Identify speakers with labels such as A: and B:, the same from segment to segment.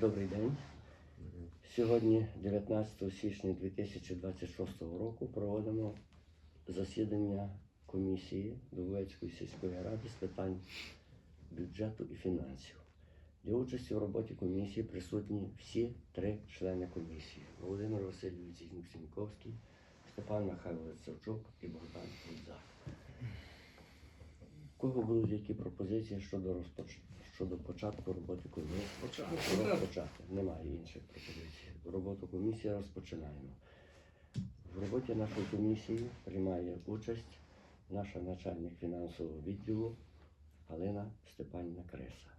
A: Добрий день. Сьогодні, 19 січня 2026 року, проводимо засідання комісії Дубовецької сільської ради з питань бюджету і фінансів. Для участі в роботі комісії присутні всі три члени комісії: Володимир Васильович Зіньковський, Степан Михайлович Савчук і Богдан Гудзак. У кого будуть які пропозиції щодо розпоч... щодо початку роботи комісії? Розпочати. Немає інших пропозицій. Роботу комісії розпочинаємо. В роботі нашої комісії приймає участь наша начальник фінансового відділу Галина Степанівна Креса.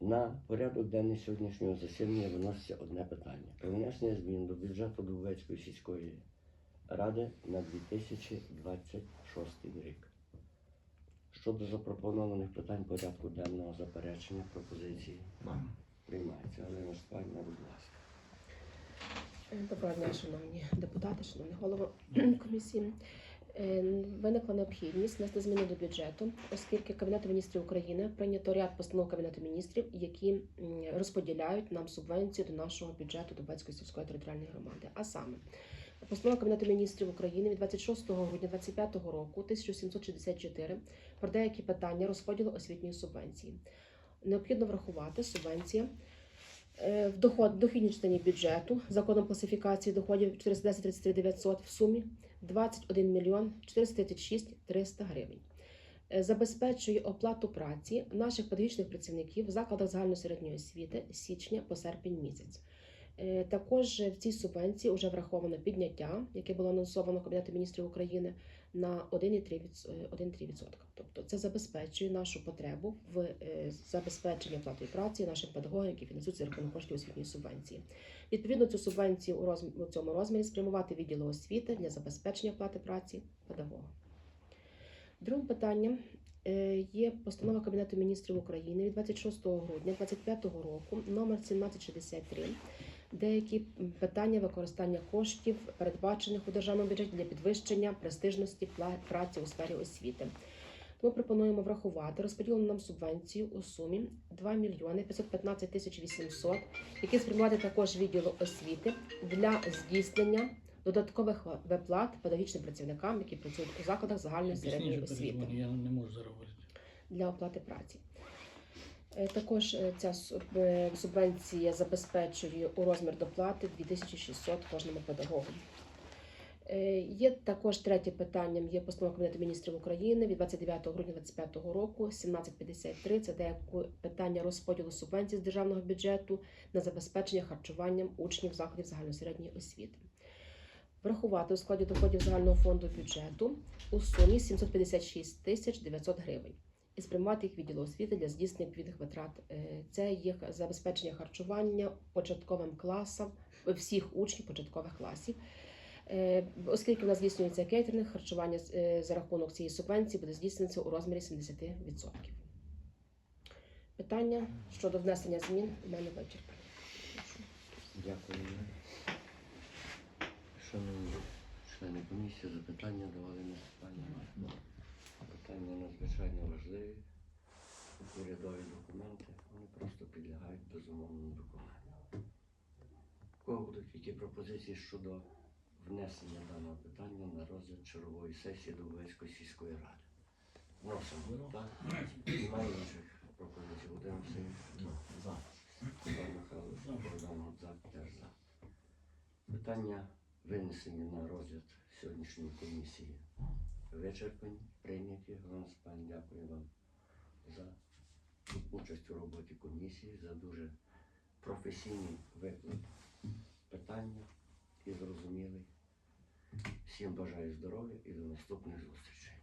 A: На порядок денний сьогоднішнього засідання виноситься одне питання. Про внесення змін до бюджету Дубовецької сільської ради на 2026 рік. Щодо запропонованих питань порядку денного заперечення пропозиції приймається. Галина Степанівна, будь ласка.
B: Доброго дня, шановні депутати, шановний голово комісії. Е, Виникла необхідність внести зміни до бюджету, оскільки Кабінету міністрів України прийнято ряд постанов Кабінету міністрів, які розподіляють нам субвенцію до нашого бюджету Дубецької сільської територіальної громади. А саме постанова Кабінету міністрів України від 26 грудня 2025 року 1764 про деякі питання розподілу освітньої субвенції. Необхідно врахувати субвенція Е, в доход дохідній частині бюджету законом класифікації доходів 410 33 900 в сумі 21 мільйон 436 300 гривень. Е, Забезпечує оплату праці наших педагогічних працівників в закладах загальної середньої освіти січня по серпень місяць. Е, Також в цій субвенції вже враховано підняття, яке було анонсовано Кабінетом міністрів України на 1,3%. Тобто це забезпечує нашу потребу в е, забезпеченні оплати праці наших педагогів, які фінансуються за рахунок коштів освітньої субвенції. Відповідно, цю субвенцію у, розм... у цьому розмірі спрямувати відділу освіти для забезпечення оплати праці педагога. Другим питанням е, є постанова Кабінету міністрів України від 26 грудня 2025 року номер 1763 деякі питання використання коштів, передбачених у державному бюджеті для підвищення престижності праці у сфері освіти. Тому пропонуємо врахувати розподілену нам субвенцію у сумі 2 мільйони 515 тисяч 800, які спрямувати також відділу освіти для здійснення додаткових виплат педагогічним працівникам, які працюють у закладах загальної середньої освіти
C: я не можу зараз говорити.
B: для оплати праці. Е, Також е, ця е, субвенція забезпечує у розмір доплати 2600 кожному педагогу. Є також третє питанням. Є постанова Кабінету міністрів України від 29 грудня 2025 року 1753. Це деяке питання розподілу субвенцій з державного бюджету на забезпечення харчуванням учнів закладів загальної середньої освіти. Врахувати у складі доходів загального фонду бюджету у сумі 756 тисяч 900 гривень і спрямувати їх відділу освіти для здійснення відповідних витрат. Е, Це є забезпечення харчування початковим класам всіх учнів початкових класів. Е, Оскільки в нас здійснюється кейтеринг, харчування е, за рахунок цієї субвенції буде здійснюватися у розмірі 70%. Питання щодо внесення змін у мене вичерпані.
A: Дякую. Шановні члени комісії, запитання до Галини Степанівни. Питання надзвичайно важливі. Урядові документи, вони просто підлягають безумовному виконанню. У кого будуть які пропозиції щодо внесення даного питання на розгляд чергової сесії Дубовецької сільської ради? Вносимо, так? Немає інших пропозицій. Володимир Васильович?
C: За.
A: Степан Михайлович, Богдан Гудзак теж за. Питання винесені на розгляд сьогоднішньої комісії. Вичерпані, прийняті. Степан, дякую вам за участь у роботі комісії, за дуже професійний виклик питання і зрозумілий. Всім бажаю здоров'я і до наступних зустрічей.